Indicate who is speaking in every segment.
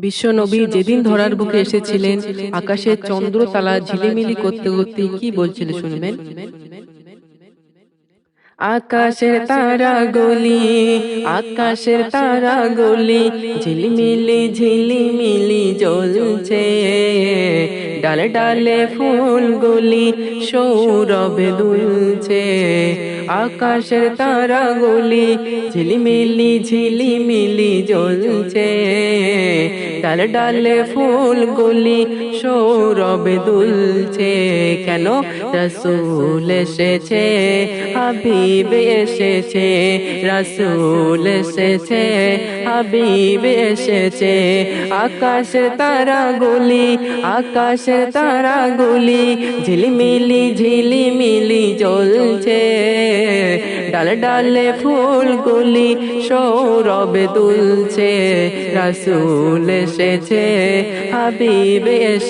Speaker 1: বিশ্ব নবী যেদিন ধরার বুকে এসেছিলেন আকাশে চন্দ্র তালা ঝিলিমিলি করতে করতে কি বলছিল শুনবেন? আকাশের তারা গলি আকাশের তারা গলি ঝিলিমিলি ঝিলিমিলি জ্বলছে। ডালে ডালে ফুলগুলি সৌরভে দুলছে আকাশের তারাগুলি ঝিলিমিলি ঝিলিমিলি জ্বলছে। ডালে ডালে ফুলগুলি সৌরভে দুলছে কেন? রসুল এসেছে, হাবিব এসেছে, রসুল এসেছে, হাবিব এসেছে। আকাশের তারা গুলি আকাশের তারা গুলি, ঝিলিমিলি ঝিলিমিলি জ্বলছে। ডালে ডালে ফুলগুলি সৌরভে দুলছে, রসুল এসেছে, হাবিব এসেছে।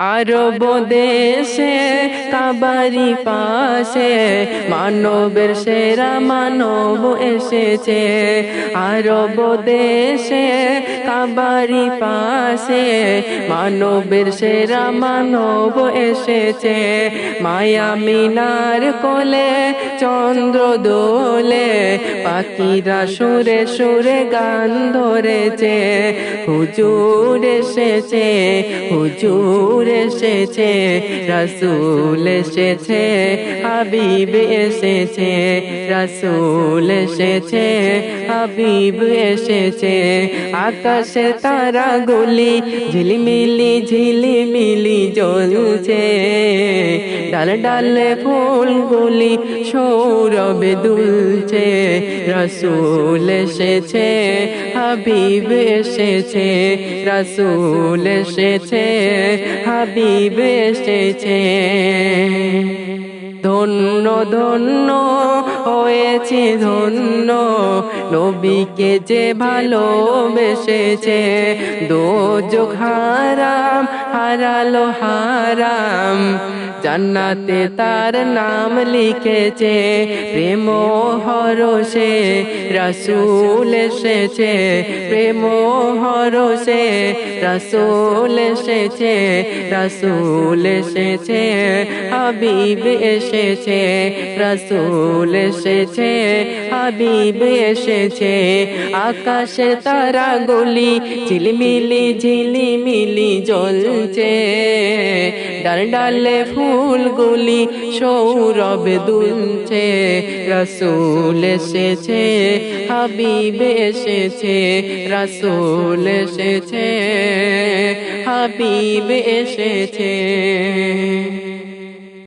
Speaker 1: আরব দেশে কাবারি পাশে, মানবের সেরা মানব এসেছে। আরব দেশে কাবারি পাশে, মানবের সেরা মানব এসেছে। মায়া মিনার কোলে, চন্দ্র দোলে, পাখিরা সুরে সুরে গান ধরেছে। হুজুর এসেছে, হুজুর এসেছে রসুল এসেছে হাবিব এসেছে রসুল এসেছে হাবিব এসেছে আকাশে তারা গুলি ঝিলিমিলি ঝিলিমিলি জ্বলছে। ডাল ডালে ফুলগুলি সৌরভে দুলছে। রসুল এসেছে, হাবিব এসেছে, রসুল এসেছে, হাবিব এসেছে। ধন্য ধন্য হয়েছে, ধন্য। নবীকে যে ভালোবেসেছে, দোজক হারাম হারালো হারাম জান্নাতে তার নাম লিখেছে, প্রেম হরসে রসুল এসেছে, প্রেম হরসে রসুল এসেছে রসুল এসেছে, হাবিব এসেছে, রসুল এসেছে, হাবিব এসেছে, আকাশে তারা গলি, ঝিলিমিলি ঝিলিমিলি জ্বলছে। ডাল ডালে ফুলগুলি সৌরভে দুলছে রসুল এসেছে হাবিব এসেছে রসুল এসেছে হাবিব এসেছে।